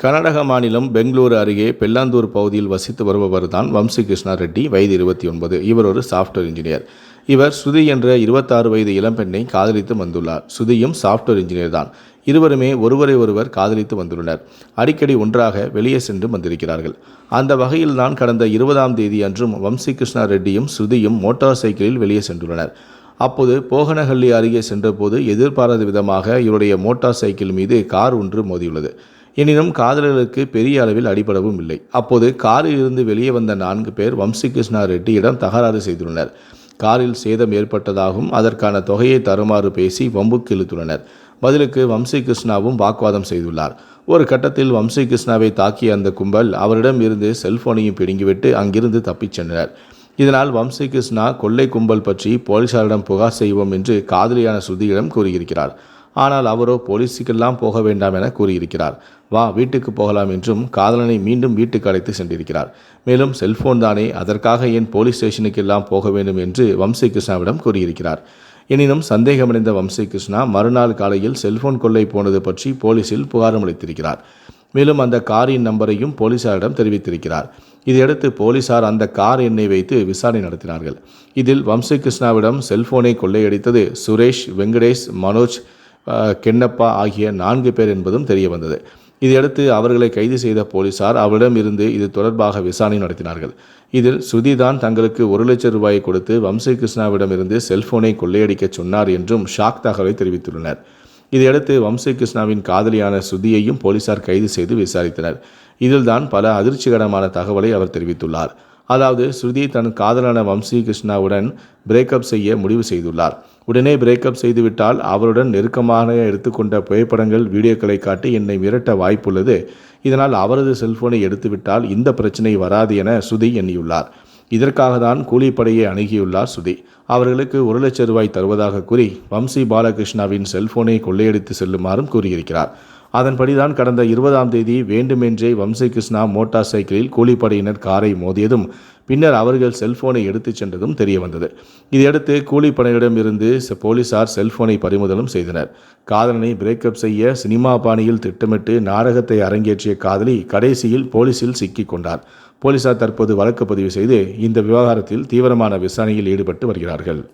கர்நாடக மாநிலம் பெங்களூரு அருகே பெல்லாந்தூர் பகுதியில் வசித்து வருபவர் தான் வம்சி கிருஷ்ணா ரெட்டி. வயது இருபத்தி ஒன்பது. இவர் ஒரு சாஃப்ட்வேர் இன்ஜினியர் இவர் ஸ்ருதி என்ற இருபத்தாறு வயது இளம்பெண்ணை காதலித்து வந்துள்ளார். ஸ்ருதியும் சாஃப்ட்வேர் இன்ஜினியர் தான். இருவருமே ஒருவரை ஒருவர் காதலித்து வந்துள்ளனர். அடிக்கடி ஒன்றாக வெளியே சென்று வந்திருக்கிறார்கள். அந்த வகையில்தான் கடந்த இருபதாம் தேதி அன்றும் வம்சி கிருஷ்ணா ரெட்டியும் ஸ்ருதியும் மோட்டார் சைக்கிளில் வெளியே சென்றுள்ளனர். அப்போது போகனஹள்ளி அருகே சென்றபோது எதிர்பாராத விதமாக இவருடைய மோட்டார் சைக்கிள் மீது கார் ஒன்று மோதியுள்ளது. எனினும் காதலர்களுக்கு பெரிய அளவில் அடிபடவும் இல்லை. அப்போது காரில் இருந்து வெளியே வந்த நான்கு பேர் வம்சிகிருஷ்ணா ரெட்டியிடம் தகராறு செய்துள்ளனர். காரில் சேதம் ஏற்பட்டதாகவும் அதற்கான தொகையை தருமாறு பேசி வம்புக்கு இழுத்துள்ளனர். பதிலுக்கு வம்சி கிருஷ்ணாவும் வாக்குவாதம் செய்துள்ளார். ஒரு கட்டத்தில் வம்சி கிருஷ்ணாவை தாக்கிய அந்த கும்பல் அவரிடம் இருந்து செல்போனையும் பிடுங்கிவிட்டு அங்கிருந்து தப்பிச் சென்றனர். இதனால் வம்சி கிருஷ்ணா கொள்ளை கும்பல் பற்றி போலீசாரிடம் புகார் செய்வோம் என்று காதலியான ஸ்ருதியிடம் கூறியிருக்கிறார். ஆனால் அவரோ போலீஸுக்கெல்லாம் போக வேண்டாம் என கூறியிருக்கிறார். வா வீட்டுக்கு போகலாம் என்றும் காதலனை மீண்டும் வீட்டுக்கு அழைத்து சென்றிருக்கிறார். மேலும் செல்போன் தானே அதற்காக ஏன் போலீஸ் ஸ்டேஷனுக்கெல்லாம் போக வேண்டும் என்று வம்சி கிருஷ்ணாவிடம் கூறியிருக்கிறார். எனினும் சந்தேகமடைந்த வம்சி கிருஷ்ணா மறுநாள் காலையில் செல்போன் கொள்ளை போனது பற்றி போலீசில் புகாரும் அளித்திருக்கிறார். மேலும் அந்த காரின் நம்பரையும் போலீசாரிடம் தெரிவித்திருக்கிறார். இதையடுத்து போலீசார் அந்த கார் எண்ணை வைத்து விசாரணை நடத்தினார்கள். இதில் வம்சி கிருஷ்ணாவிடம் செல்போனை கொள்ளையடித்தது சுரேஷ் வெங்கடேஷ் மனோஜ் கென்னப்பா ஆகிய நான்கு பேர் என்பதும் தெரிய வந்தது இதையடுத்து அவர்களை கைது செய்த போலீசார் அவரிடம் இருந்து இது தொடர்பாக விசாரணை நடத்தினார்கள். இதில் சுதிதான் தங்களுக்கு ஒரு லட்சம் ரூபாயை கொடுத்து வம்சி கிருஷ்ணாவிடமிருந்து செல்போனை கொள்ளையடிக்கச் சொன்னார் என்றும் ஷாக் தகவலை தெரிவித்துள்ளனர். இதையடுத்து வம்சி கிருஷ்ணாவின் காதலியான சுதியையும் போலீசார் கைது செய்து விசாரித்தனர். இதில்தான் பல அதிர்ச்சிகரமான தகவலை அவர் தெரிவித்துள்ளார். அதாவது ஸ்ருதி தன் காதலான வம்சி கிருஷ்ணாவுடன் பிரேக்கப் செய்ய முடிவு செய்துள்ளார். உடனே பிரேக்கப் செய்துவிட்டால் அவருடன் நெருக்கமாக எடுத்துக்கொண்ட புகைப்படங்கள் வீடியோக்களை காட்டி என்னை மிரட்ட வாய்ப்புள்ளது. இதனால் அவரது செல்போனை எடுத்துவிட்டால் இந்த பிரச்சனை வராது என ஸ்ருதி எண்ணியுள்ளார். இதற்காக தான் கூலிப்படையை அணுகியுள்ளார் சுதி. அவர்களுக்கு ஒரு லட்சம் ரூபாய் தருவதாக கூறி வம்சி பாலகிருஷ்ணாவின் செல்போனை கொள்ளையடித்து செல்லுமாறும் கூறியிருக்கிறார். அதன்படிதான் கடந்த இருபதாம் தேதி வேண்டுமென்றே வம்சை கிருஷ்ணா மோட்டார் சைக்கிளில் கூலிப்படையினர் காரை மோதியதும் பின்னர் அவர்கள் செல்போனை எடுத்துச் சென்றதும் தெரிய வந்தது இதையடுத்து கூலிப்படையிடம் இருந்து செ- போலீசார் செல்போனை பறிமுதலும் செய்தனர். காதலனை பிரேக்கப் செய்ய சினிமா பாணியில் திட்டமிட்டு நாடகத்தை அரங்கேற்றிய காதலி கடைசியில் போலீசில் சிக்கிக் கொண்டார். போலீசார் தற்போது வழக்கு பதிவு செய்து இந்த விவகாரத்தில் தீவிரமான விசாரணையில் ஈடுபட்டு வருகிறார்கள்.